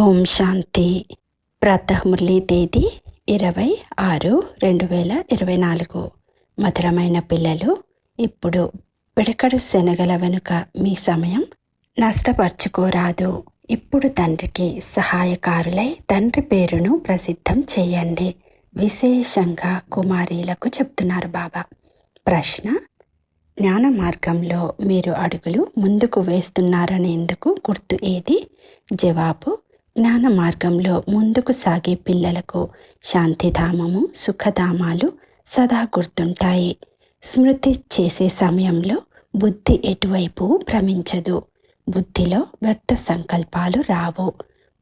ఓం శాంతి. ప్రాతమురళి తేదీ ఇరవై ఆరు రెండు వేల ఇరవై నాలుగు. మధురమైన పిల్లలు ఇప్పుడు పిడకడు శనగల వెనుక మీ సమయం నష్టపరుచుకోరాదు. ఇప్పుడు తండ్రికి సహాయకారులై తండ్రి పేరును ప్రసిద్ధం చేయండి. విశేషంగా కుమారీలకు చెప్తున్నారు బాబా. ప్రశ్న జ్ఞాన మార్గంలో మీరు అడుగులు ముందుకు వేస్తున్నారనేందుకు గుర్తు ఏది? జవాబు జ్ఞాన మార్గంలో ముందుకు సాగే పిల్లలకు శాంతిధామము సుఖధామాలు సదా గుర్తుంటాయి. స్మృతి చేసే సమయంలో బుద్ధి ఎటువైపు భ్రమించదు. బుద్ధిలో వ్యర్థ సంకల్పాలు రావు.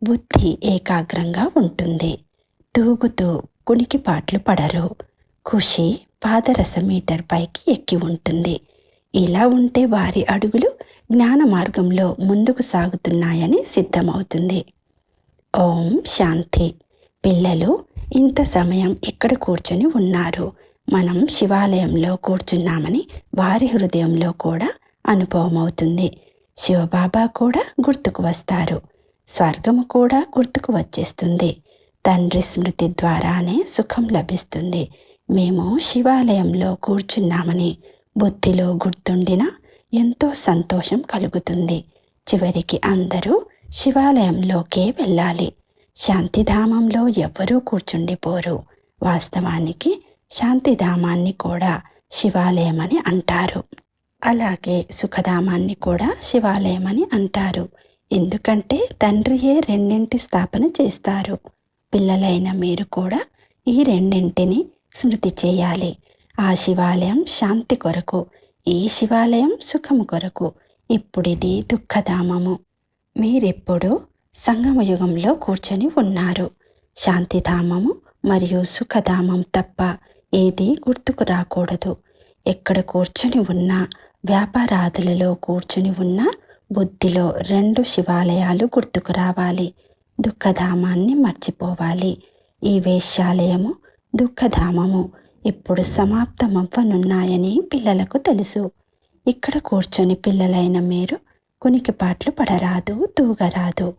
బుద్ధి ఏకాగ్రంగా ఉంటుంది. తూగుతూ కునికిపాట్లు పడరు. ఖుషి పాదరస మీటర్ పైకి ఎక్కి ఉంటుంది. ఇలా ఉంటే వారి అడుగులు జ్ఞాన మార్గంలో ముందుకు సాగుతున్నాయని సిద్ధమవుతుంది. ఓం శాంతి. పిల్లలు ఇంత సమయం ఇక్కడ కూర్చొని ఉన్నారు. మనం శివాలయంలో కూర్చున్నామని వారి హృదయంలో కూడా అనుభవం అవుతుంది శివబాబా కూడా గుర్తుకు వస్తారు. స్వర్గము కూడా గుర్తుకు వచ్చేస్తుంది. తండ్రి స్మృతి ద్వారానే సుఖం లభిస్తుంది. మేము శివాలయంలో కూర్చున్నామని బుద్ధిలో గుర్తుండిన ఎంతో సంతోషం కలుగుతుంది. చివరికి అందరూ శివాలయంలోకే వెళ్ళాలి. శాంతిధామంలో ఎవ్వరూ కూర్చుండిపోరు. వాస్తవానికి శాంతిధామాన్ని కూడా శివాలయమని అంటారు. అలాగే సుఖధామాన్ని కూడా శివాలయమని అంటారు. ఎందుకంటే తండ్రియే రెండింటి స్థాపన చేస్తారు. పిల్లలైన మీరు కూడా ఈ రెండింటిని స్మృతి చేయాలి. ఆ శివాలయం శాంతి కొరకు ఈ శివాలయం సుఖము కొరకు. ఇప్పుడిది దుఃఖధామము. మీరెప్పుడు సంగమ యుగంలో కూర్చొని ఉన్నారు. శాంతిధామము మరియు సుఖధామం తప్ప ఏది గుర్తుకు రాకూడదు. ఎక్కడ కూర్చొని ఉన్నా వ్యాపారాదులలో కూర్చొని ఉన్నా బుద్ధిలో రెండు శివాలయాలు గుర్తుకు రావాలి. దుఃఖధామాన్ని మర్చిపోవాలి. ఈ వేశ్యాలయము దుఃఖధామము. ఇప్పుడు సమాప్తమవ్వనున్నాయని పిల్లలకు తెలుసు. ఇక్కడ కూర్చొని పిల్లలైన మీరు కునికిపాట్లు పడరాదు తూగరాదు.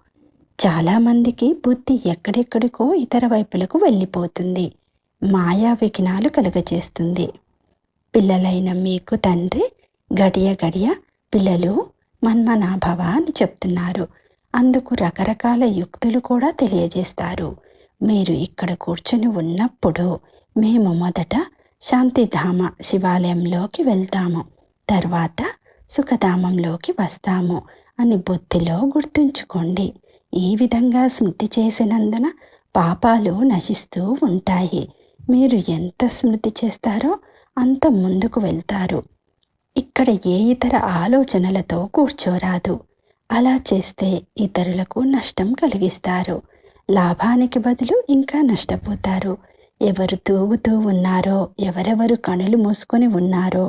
చాలామందికి బుద్ధి ఎక్కడెక్కడికో ఇతర వైపులకు వెళ్ళిపోతుంది. మాయా విఘ్నాలు కలుగజేస్తుంది. పిల్లలైన మీకు తండ్రి గడియ గడియ పిల్లలు మన్మనాభవ అని చెప్తున్నారు. అందుకు రకరకాల యుక్తులు కూడా తెలియజేస్తారు. మీరు ఇక్కడ కూర్చొని ఉన్నప్పుడు మేము మొదట శాంతిధామ శివాలయంలోకి వెళ్తాము. తర్వాత సుఖధామంలోకి వస్తాము అని బుద్ధిలో గుర్తుంచుకోండి. ఈ విధంగా స్మృతి చేసినందున పాపాలు నశిస్తూ ఉంటాయి. మీరు ఎంత స్మృతి చేస్తారో అంత ముందుకు వెళ్తారు. ఇక్కడ ఏ ఇతర ఆలోచనలతో కూర్చోరాదు. అలా చేస్తే ఇతరులకు నష్టం కలిగిస్తారు. లాభానికి బదులు ఇంకా నష్టపోతారు. ఎవరు తూగుతూ ఉన్నారో ఎవరెవరు కనులు మూసుకొని ఉన్నారో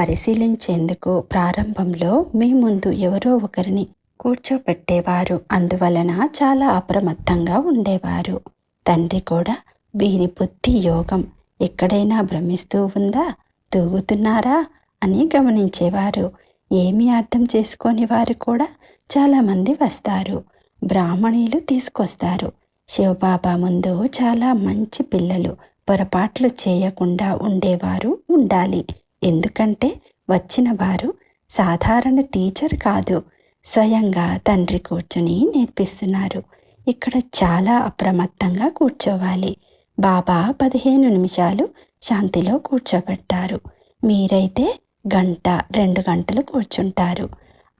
పరిశీలించేందుకు ప్రారంభంలో మీ ముందు ఎవరో ఒకరిని కూర్చోపెట్టేవారు. అందువలన చాలా అప్రమత్తంగా ఉండేవారు. తండ్రి కూడా వీరి బుద్ధి యోగం. ఎక్కడైనా భ్రమిస్తూ ఉందా? తూగుతున్నారా? అని గమనించేవారు. ఏమీ అర్థం చేసుకొని వారు కూడా చాలామంది వస్తారు. బ్రాహ్మణీలు తీసుకొస్తారు. శివబాబా ముందు చాలా మంచి పిల్లలు. పొరపాట్లు చేయకుండా ఉండేవారు ఉండాలి. ఎందుకంటే వచ్చిన వారు సాధారణ టీచర్ కాదు స్వయంగా తండ్రి కూర్చుని నేర్పిస్తున్నారు. ఇక్కడ చాలా అప్రమత్తంగా కూర్చోవాలి. బాబా పదిహేను నిమిషాలు శాంతిలో కూర్చోబెడతారు. మీరైతే గంట రెండు గంటలు కూర్చుంటారు.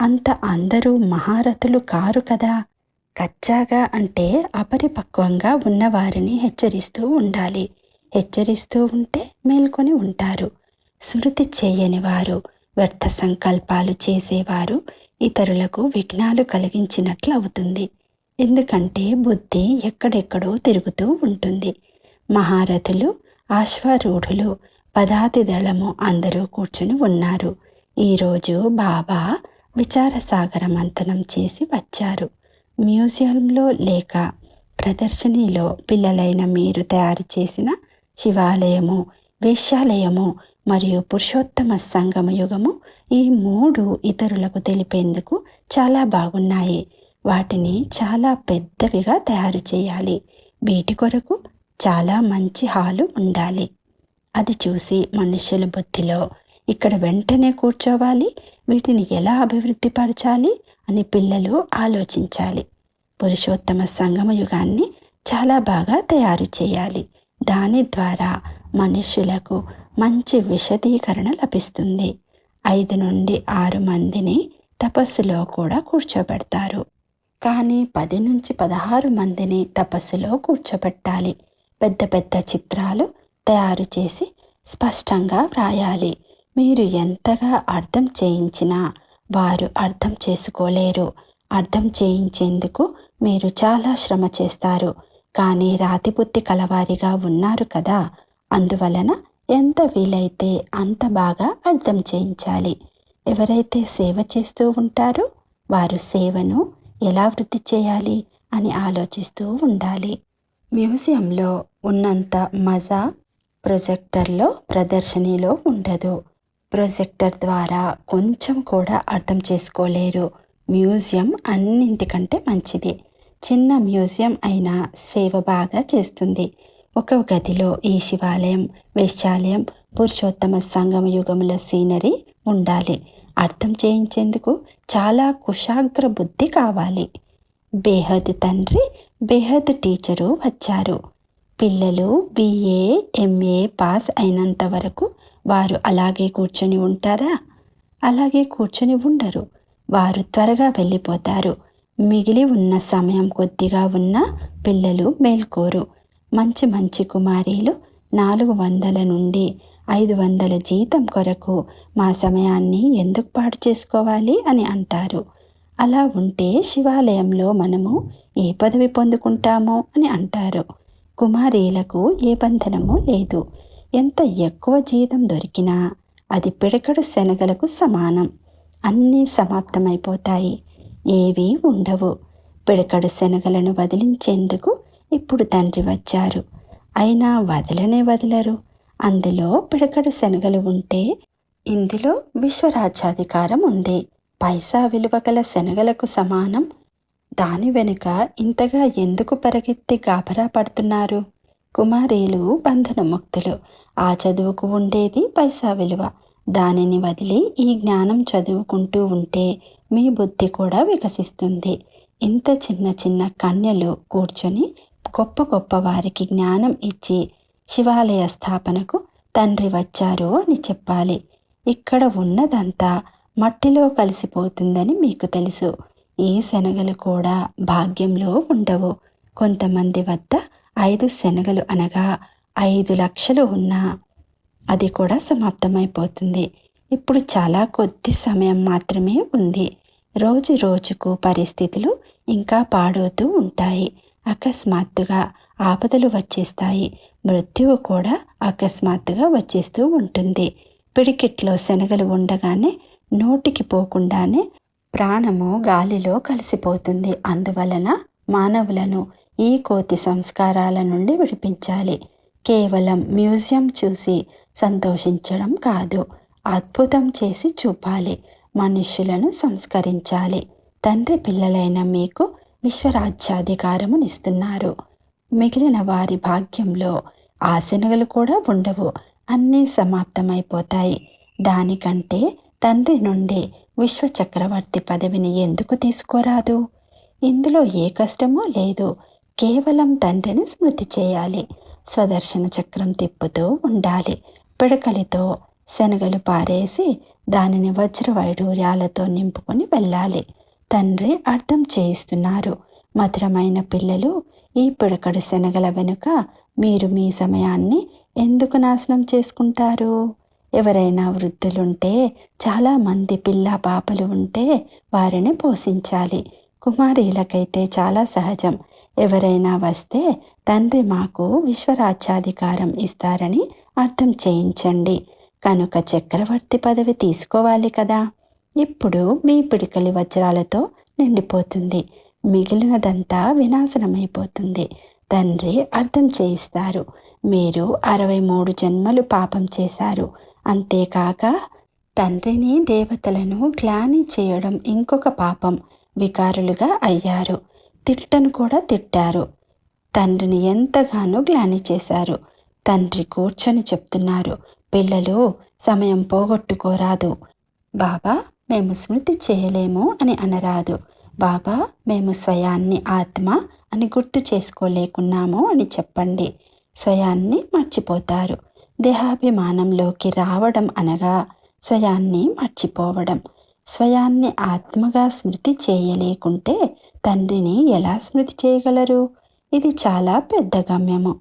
అంత అందరూ మహారథులు కారు కదా? కచ్చాగా అంటే అపరిపక్వంగా ఉన్నవారిని హెచ్చరిస్తూ ఉండాలి. హెచ్చరిస్తూ ఉంటే మేల్కొని ఉంటారు. స్మృతి చేయని వారు వ్యర్థ సంకల్పాలు చేసేవారు ఇతరులకు విఘ్నాలు కలిగించినట్లు అవుతుంది ఎందుకంటే బుద్ధి ఎక్కడెక్కడో తిరుగుతూ ఉంటుంది. మహారథులు ఆశ్వారూఢులు పదాతి దళము అందరూ కూర్చుని ఉన్నారు. ఈరోజు బాబా విచారసాగర మంతనం చేసి వచ్చారు. మ్యూజియంలో లేక ప్రదర్శనీలో పిల్లలైన మీరు తయారు చేసిన శివాలయము వేశ్యాలయము మరియు పురుషోత్తమ సంగమ యుగము ఈ మూడు ఇతరులకు తెలిపేందుకు చాలా బాగున్నాయి. వాటిని చాలా పెద్దవిగా తయారు చేయాలి. వీటి కొరకు చాలా మంచి హాలు ఉండాలి. అది చూసి మనుషుల బుద్ధిలో ఇక్కడ వెంటనే కూర్చోవాలి వీటిని ఎలా అభివృద్ధి పరచాలి అని పిల్లలు ఆలోచించాలి. పురుషోత్తమ సంగమ యుగాన్ని చాలా బాగా తయారు చేయాలి. దాని ద్వారా మనుషులకు మంచి విశదీకరణ లభిస్తుంది. ఐదు నుండి ఆరు మందిని తపస్సులో కూడా కూర్చోబెడతారు. కానీ పది నుంచి పదహారు మందిని తపస్సులో కూర్చోబెట్టాలి. పెద్ద పెద్ద చిత్రాలు తయారు చేసి స్పష్టంగా వ్రాయాలి. మీరు ఎంతగా అర్థం చేయించినా వారు అర్థం చేసుకోలేరు. అర్థం చేయించేందుకు మీరు చాలా శ్రమ చేస్తారు. కానీ రాతిబుద్ధి కలవారిగా ఉన్నారు కదా. అందువలన ఎంత వీలైతే అంత బాగా అర్థం చేయించాలి. ఎవరైతే సేవ చేస్తూ ఉంటారో వారు సేవను ఎలా వృద్ధి చేయాలి అని ఆలోచిస్తూ ఉండాలి. మ్యూజియంలో ఉన్నంత మజా ప్రొజెక్టర్లో ప్రదర్శనలో ఉండదు. ప్రొజెక్టర్ ద్వారా కొంచెం కూడా అర్థం చేసుకోలేరు. మ్యూజియం అన్నింటికంటే మంచిది. చిన్న మ్యూజియం అయినా సేవ బాగా చేస్తుంది. ఒక గదిలో ఈ శివాలయం వేశ్యాలయం పురుషోత్తమ సంగమ యుగముల సీనరీ ఉండాలి. అర్థం చేయించేందుకు చాలా కుశాగ్ర బుద్ధి కావాలి. బేహద్ తండ్రి బేహద్ టీచరు వచ్చారు. పిల్లలు బిఏ ఎంఏ పాస్ అయినంత వరకు వారు అలాగే కూర్చొని ఉంటారా? అలాగే కూర్చొని ఉండరు. వారు త్వరగా వెళ్ళిపోతారు. మిగిలి ఉన్న సమయం కొద్దిగా ఉన్న పిల్లలు మేల్కోరు. మంచి మంచి కుమారీలు నాలుగు వందల నుండి ఐదు వందల జీతం కొరకు మా సమయాన్ని ఎందుకు పాడు చేసుకోవాలి అని అంటారు. అలా ఉంటే శివాలయంలో మనము ఏ పదవి పొందుకుంటామో అని అంటారు. కుమారీలకు ఏ బంధనము లేదు. ఎంత ఎక్కువ జీతం దొరికినా అది పిడకడు శనగలకు సమానం. అన్నీ సమాప్తమైపోతాయి. ఏవీ ఉండవు. పిడకడు శనగలను వదిలించేందుకు ఇప్పుడు తండ్రి వచ్చారు. అయినా వదలనే వదలరు. అందులో పిడకడు శనగలు ఉంటే ఇందులో విశ్వరాజ్యాధికారం ఉంది. పైసా విలువ గల శనగలకు సమానం. దాని వెనుక ఇంతగా ఎందుకు పరిగెత్తి గాబరా పడుతున్నారు? కుమారీలు బంధనముక్తులు. ఆ చదువుకు ఉండేది పైసా విలువ. దానిని వదిలి ఈ జ్ఞానం చదువుకుంటూ ఉంటే మీ బుద్ధి కూడా వికసిస్తుంది. ఇంత చిన్న చిన్న కన్యలు కూర్చొని గొప్ప గొప్ప వారికి జ్ఞానం ఇచ్చి శివాలయ స్థాపనకు తండ్రి వచ్చారు అని చెప్పాలి. ఇక్కడ ఉన్నదంతా మట్టిలో కలిసిపోతుందని మీకు తెలుసు. ఈ శనగలు కూడా భాగ్యంలో ఉండవు. కొంతమంది వద్ద ఐదు శనగలు అనగా ఐదు లక్షలు ఉన్నా అది కూడా సమాప్తమైపోతుంది. ఇప్పుడు చాలా కొద్ది సమయం మాత్రమే ఉంది. రోజు రోజుకు పరిస్థితులు ఇంకా పాడవుతూ ఉంటాయి. అకస్మాత్తుగా ఆపదలు వచ్చేస్తాయి. మృత్యువు కూడా అకస్మాత్తుగా వచ్చేస్తూ ఉంటుంది. పిడికిట్లో శనగలు ఉండగానే నోటికి పోకుండానే ప్రాణము గాలిలో కలిసిపోతుంది. అందువలన మానవులను ఈ కోతి సంస్కారాల నుండి విడిపించాలి. కేవలం మ్యూజియం చూసి సంతోషించడం కాదు అద్భుతం చేసి చూపాలి. మనుష్యులను సంస్కరించాలి. తండ్రి పిల్లలైన మీకు విశ్వరాజ్యాధికారమునిస్తున్నారు. మిగిలిన వారి భాగ్యంలో ఆశనగలు కూడా ఉండవు. అన్నీ సమాప్తమైపోతాయి. దానికంటే తండ్రి నుండి విశ్వచక్రవర్తి పదవిని ఎందుకు తీసుకోరాదు? ఇందులో ఏ కష్టమూ లేదు. కేవలం తండ్రిని స్మృతి చేయాలి. స్వదర్శన చక్రం తిప్పుతూ ఉండాలి. పిడకలితో శనగలు పారేసి దానిని వజ్ర వైడూర్యాలతో నింపుకొని వెళ్ళాలి. తండ్రి అర్థం చేయిస్తున్నారు. మధురమైన పిల్లలు ఈ పిడకడు శనగల వెనుక మీరు మీ సమయాన్ని ఎందుకు నాశనం చేసుకుంటారు? ఎవరైనా వృద్ధులుంటే చాలామంది పిల్ల పాపలు ఉంటే వారిని పోషించాలి. కుమారీలకైతే చాలా సహజం. ఎవరైనా వస్తే తండ్రి మాకు విశ్వరాజ్యాధికారం ఇస్తారని అర్థం చేయించండి. కనుక చక్రవర్తి పదవి తీసుకోవాలి కదా? ఇప్పుడు మీ పిడికలి వజ్రాలతో నిండిపోతుంది. మిగిలినదంతా వినాశనమైపోతుంది. తండ్రి అర్థం చేయిస్తారు. మీరు అరవై మూడు జన్మలు పాపం చేశారు. అంతేకాక తండ్రిని దేవతలను గ్లాని చేయడం ఇంకొక పాపం వికారులుగా అయ్యారు. తిట్టను కూడా తిట్టారు. తండ్రిని ఎంతగానో గ్లాని చేశారు. తండ్రి కూర్చొని చెప్తున్నారు పిల్లలు సమయం పోగొట్టుకోరాదు. బాబా మేము స్మృతి చేయలేము అని అనరాదు. బాబా మేము స్వయాన్ని ఆత్మ అని గుర్తు చేసుకోలేకున్నాము అని చెప్పండి. స్వయాన్ని మర్చిపోతారు. దేహాభిమానంలోకి రావడం అనగా స్వయాన్ని మర్చిపోవడం. స్వయాన్ని ఆత్మగా స్మృతి చేయలేకుంటే తండ్రిని ఎలా స్మృతి చేయగలరు? ఇది చాలా పెద్ద గమ్యము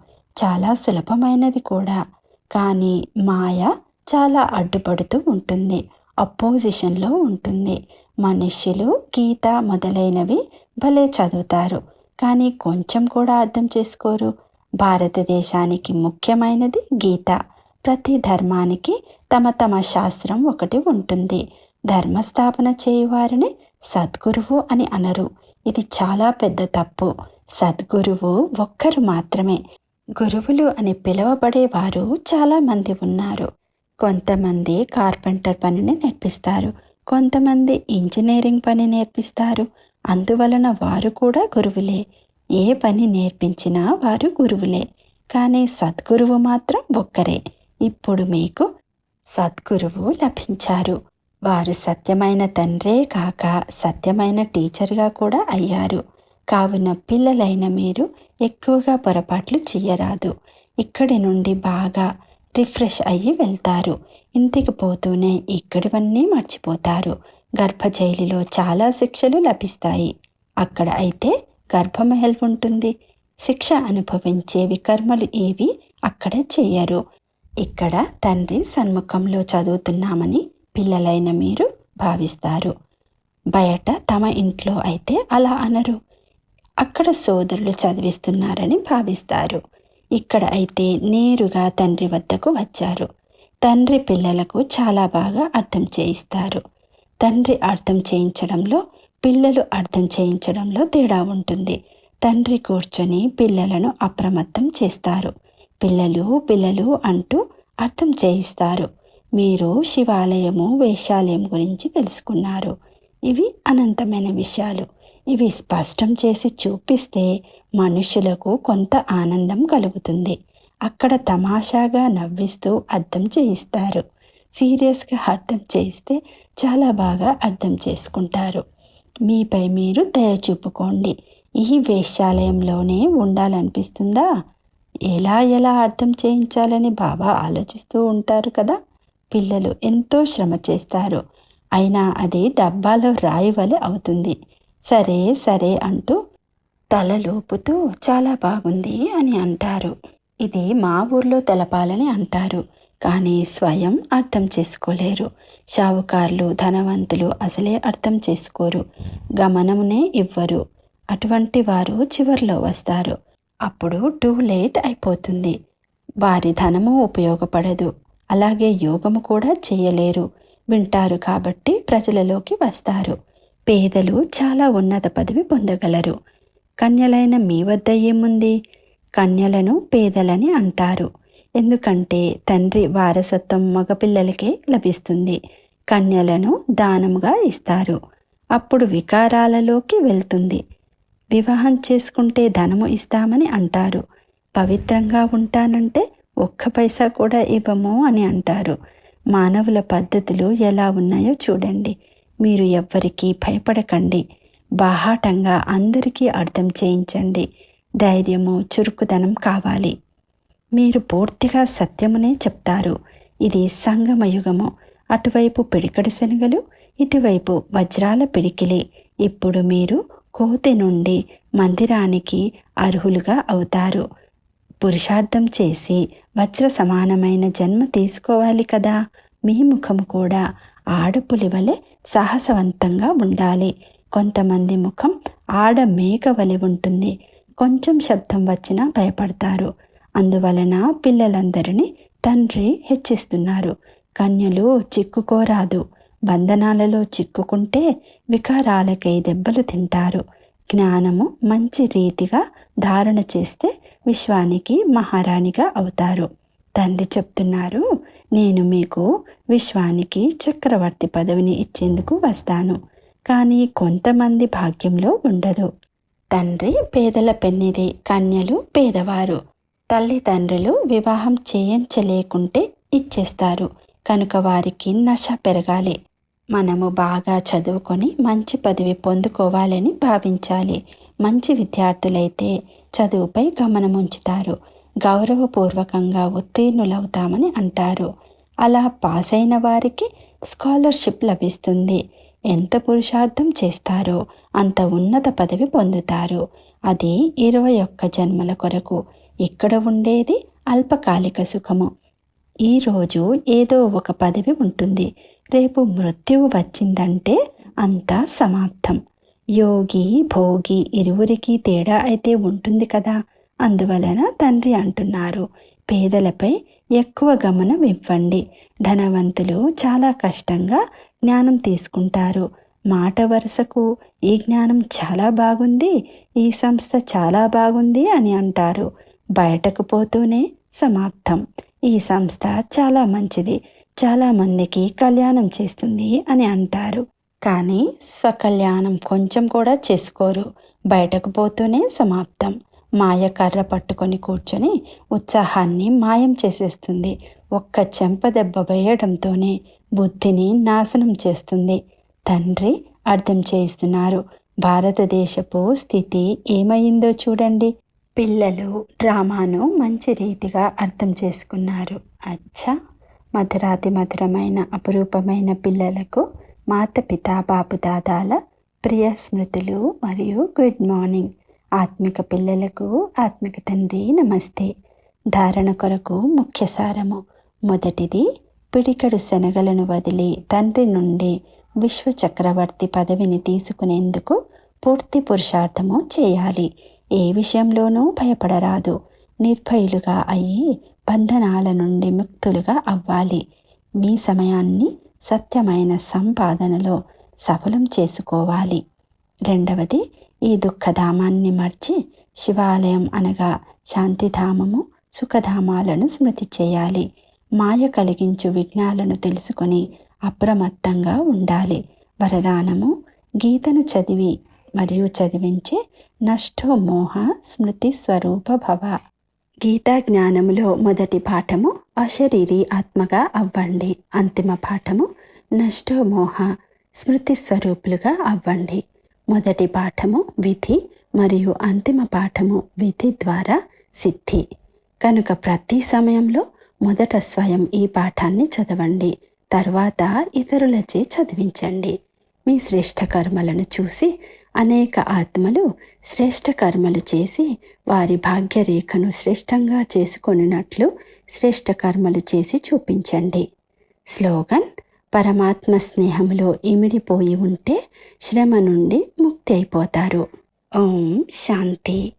చాలా సులభమైనది కూడా. కానీ మాయ చాలా అడ్డుపడుతూ ఉంటుంది. అపోజిషన్లో ఉంటుంది. మనుష్యులు గీత మొదలైనవి భలే చదువుతారు. కానీ కొంచెం కూడా అర్థం చేసుకోరు. భారతదేశానికి ముఖ్యమైనది గీత. ప్రతి ధర్మానికి తమ తమ శాస్త్రం ఒకటి ఉంటుంది. ధర్మస్థాపన చేయువారిని సద్గురువు అని అనరు. ఇది చాలా పెద్ద తప్పు. సద్గురువు ఒక్కరు మాత్రమే. గురువులు అని పిలువబడేవారు చాలామంది ఉన్నారు. కొంతమంది కార్పెంటర్ పనిని నేర్పిస్తారు కొంతమంది ఇంజనీరింగ్ పని నేర్పిస్తారు. అందువలన వారు కూడా గురువులే. ఏ పని నేర్పించినా వారు గురువులే. కానీ సద్గురువు మాత్రం ఒక్కరే. ఇప్పుడు మీకు సద్గురువు లభించారు. వారు సత్యమైన తండ్రే కాక సత్యమైన టీచర్గా కూడా అయ్యారు. కావున పిల్లలైన మీరు ఎక్కువగా పొరపాట్లు చేయరాదు. ఇక్కడి నుండి బాగా రిఫ్రెష్ అయ్యి వెళ్తారు. ఇంటికి పోతూనే ఇక్కడివన్నీ మర్చిపోతారు. గర్భజైలిలో చాలా శిక్షలు లభిస్తాయి. అక్కడ అయితే గర్భమహల్ ఉంటుంది శిక్ష అనుభవించే వికర్మలు ఏవి? అక్కడ చేయరు. ఇక్కడ తండ్రి సన్ముఖంలో చదువుతున్నామని పిల్లలైన మీరు భావిస్తారు. బయట తమ ఇంట్లో అయితే అలా అనరు. అక్కడ సోదరులు చదివిస్తున్నారని భావిస్తారు. ఇక్కడ అయితే నేరుగా తండ్రి వద్దకు వచ్చారు. తండ్రి పిల్లలకు చాలా బాగా అర్థం చేయిస్తారు. తండ్రి అర్థం చేయించడంలో పిల్లలు అర్థం చేయించడంలో తేడా ఉంటుంది. తండ్రి కూర్చొని పిల్లలను అప్రమత్తం చేస్తారు. పిల్లలు పిల్లలు అంటూ అర్థం చేయిస్తారు. మీరు శివాలయము వేశ్యాలయం గురించి తెలుసుకున్నారు. ఇవి అనంతమైన విషయాలు. ఇవి స్పష్టం చేసి చూపిస్తే మనుషులకు కొంత ఆనందం కలుగుతుంది. అక్కడ తమాషాగా నవ్విస్తూ అర్థం చేయిస్తారు. సీరియస్గా అర్థం చేయిస్తే చాలా బాగా అర్థం చేసుకుంటారు. మీపై మీరు దయ చూపుకోండి. ఈ వేశ్యాలయంలోనే ఉండాలనిపిస్తుందా? ఎలా ఎలా అర్థం చేయించాలని బాబా ఆలోచిస్తూ ఉంటారు కదా? పిల్లలు ఎంతో శ్రమ చేస్తారు. అయినా అది డబ్బాలో రాయి వలె అవుతుంది. సరే సరే అంటూ తలలోపుతూ చాలా బాగుంది అని అంటారు. ఇది మా ఊర్లో తెలపాలని అంటారు. కానీ స్వయం అర్థం చేసుకోలేరు. షావుకారులు ధనవంతులు అసలే అర్థం చేసుకోరు. గమనమునే ఇవ్వరు. అటువంటి వారు చివర్లో వస్తారు. అప్పుడు టూ లేట్ అయిపోతుంది. వారి ధనము ఉపయోగపడదు. అలాగే యోగము కూడా చేయలేరు. వింటారు కాబట్టి ప్రజలలోకి వస్తారు. పేదలు చాలా ఉన్నత పదవి పొందగలరు. కన్యలైన మీ వద్ద ఏముంది? కన్యలను పేదలని అంటారు. ఎందుకంటే తండ్రి వారసత్వం మగపిల్లలకే లభిస్తుంది. కన్యలను దానముగా ఇస్తారు. అప్పుడు వికారాలలోకి వెళ్తుంది. వివాహం చేసుకుంటే ధనము ఇస్తామని అంటారు. పవిత్రంగా ఉంటానంటే ఒక్క పైసా కూడా ఇవ్వము అని అంటారు. మానవుల పద్ధతులు ఎలా ఉన్నాయో చూడండి. మీరు ఎవ్వరికీ భయపడకండి. బాహాటంగా అందరికీ అర్థం చేయించండి. ధైర్యము చురుకుదనం కావాలి. మీరు పూర్తిగా సత్యమునే చెప్తారు. ఇది సంగమయుగము అటువైపు పిడికడి శనగలు ఇటువైపు వజ్రాల పిడికిలి. ఇప్పుడు మీరు కోతి నుండి మందిరానికి అర్హులుగా అవుతారు. పురుషార్థం చేసి వజ్ర సమానమైన జన్మ తీసుకోవాలి కదా. మీ ముఖము కూడా ఆడపులి వలె సాహసవంతంగా ఉండాలి. కొంతమంది ముఖం ఆడ మేక వలి ఉంటుంది. కొంచెం శబ్దం వచ్చినా భయపడతారు. అందువలన పిల్లలందరినీ తండ్రి హెచ్చిస్తున్నారు. కన్యలు చిక్కుకోరాదు. బంధనాలలో చిక్కుకుంటే వికారాలకై దెబ్బలు తింటారు. జ్ఞానము మంచి రీతిగా ధారణ చేస్తే విశ్వానికి మహారాణిగా అవుతారు. తండ్రి చెప్తున్నారు నేను మీకు విశ్వానికి చక్రవర్తి పదవిని ఇచ్చేందుకు వస్తాను. కానీ కొంతమంది భాగ్యంలో ఉండదు. తండ్రి పేదల పెన్నిది కన్యలు పేదవారు. తల్లిదండ్రులు వివాహం చేయించలేకుంటే ఇచ్చేస్తారు. కనుక వారికి నశ పెరగాలి. మనము బాగా చదువుకొని మంచి పదవి పొందుకోవాలని భావించాలి. మంచి విద్యార్థులైతే చదువుపై గమనం ఉంచుతారు గౌరవపూర్వకంగా ఉత్తీర్ణులవుతామని అంటారు. అలా పాస్ అయిన వారికి స్కాలర్షిప్ లభిస్తుంది. ఎంత పురుషార్థం చేస్తారో అంత ఉన్నత పదవి పొందుతారు. అది ఇరవై ఒక్క జన్మల కొరకు ఇక్కడ ఉండేది అల్పకాలిక సుఖము. ఈరోజు ఏదో ఒక పదవి ఉంటుంది. రేపు మృత్యువు వచ్చిందంటే అంతా సమాప్తం. యోగి భోగి ఇరువురికి తేడా అయితే ఉంటుంది కదా. అందువలన తండ్రి అంటున్నారు పేదలపై ఎక్కువ గమనం ఇవ్వండి. ధనవంతులు చాలా కష్టంగా జ్ఞానం తీసుకుంటారు. మాట వరుసకు ఈ జ్ఞానం చాలా బాగుంది ఈ సంస్థ చాలా బాగుంది అని అంటారు. బయటకు పోతూనే సమాప్తం. ఈ సంస్థ చాలా మంచిది చాలా మందికి కళ్యాణం చేస్తుంది అని అంటారు. కానీ స్వకల్యాణం కొంచెం కూడా చేసుకోరు బయటకు పోతూనే సమాప్తం. మాయ కర్ర పట్టుకొని కూర్చొని ఉత్సాహాన్ని మాయం చేసేస్తుంది ఒక్క చెంప దెబ్బ వేయడంతోనే. బుద్ధిని నాశనం చేస్తుంది. తండ్రి అర్థం చేయిస్తున్నారు. భారతదేశపు స్థితి ఏమైందో చూడండి. పిల్లలు డ్రామాను మంచి రీతిగా అర్థం చేసుకున్నారు. అచ్చా! మధురాతి మధురమైన అపురూపమైన పిల్లలకు మాతపిత బాపు దాదాల ప్రియ స్మృతులు మరియు గుడ్ మార్నింగ్. ఆత్మిక పిల్లలకు ఆత్మిక తండ్రి నమస్తే. ధారణ కొరకు ముఖ్య సారము. మొదటిది పిడికడు శనగలను వదిలి తండ్రి నుండి విశ్వ చక్రవర్తి పదవిని తీసుకునేందుకు పూర్తి పురుషార్థము చేయాలి. ఏ విషయంలోనూ భయపడరాదు. నిర్భయులుగా అయ్యి బంధనాల నుండి ముక్తులుగా అవ్వాలి. మీ సమయాన్ని సత్యమైన సంపాదనలో సఫలం చేసుకోవాలి. రెండవది ఈ దుఃఖధామాన్ని మర్చి శివాలయం అనగా శాంతిధామము సుఖధామాలను స్మృతి చేయాలి. మాయ కలిగించు విఘ్నాలను తెలుసుకొని అప్రమత్తంగా ఉండాలి. వరదానము గీతను చదివి మరియు చదివించే నష్టో మోహ స్మృతి స్వరూప భవ. గీతా జ్ఞానములో మొదటి పాఠము అశరీరి ఆత్మగా అవ్వండి. అంతిమ పాఠము నష్టో మోహ స్మృతి స్వరూపులుగా అవ్వండి. మొదటి పాఠము విధి మరియు అంతిమ పాఠము విధి ద్వారా సిద్ధి. కనుక ప్రతి సమయంలో మొదట స్వయం ఈ పాఠాన్ని చదవండి తర్వాత ఇతరులచే చదివించండి. మీ శ్రేష్ఠ కర్మలను చూసి అనేక ఆత్మలు శ్రేష్ఠ కర్మలు చేసి వారి భాగ్యరేఖను శ్రేష్టంగా చేసుకొనినట్లు శ్రేష్ఠ కర్మలు చేసి చూపించండి. స్లోగన్ పరమాత్మ స్నేహంలో ఇమిడిపోయి ఉంటే శ్రమ నుండి ముక్తి అయిపోతారు. ఓం శాంతి.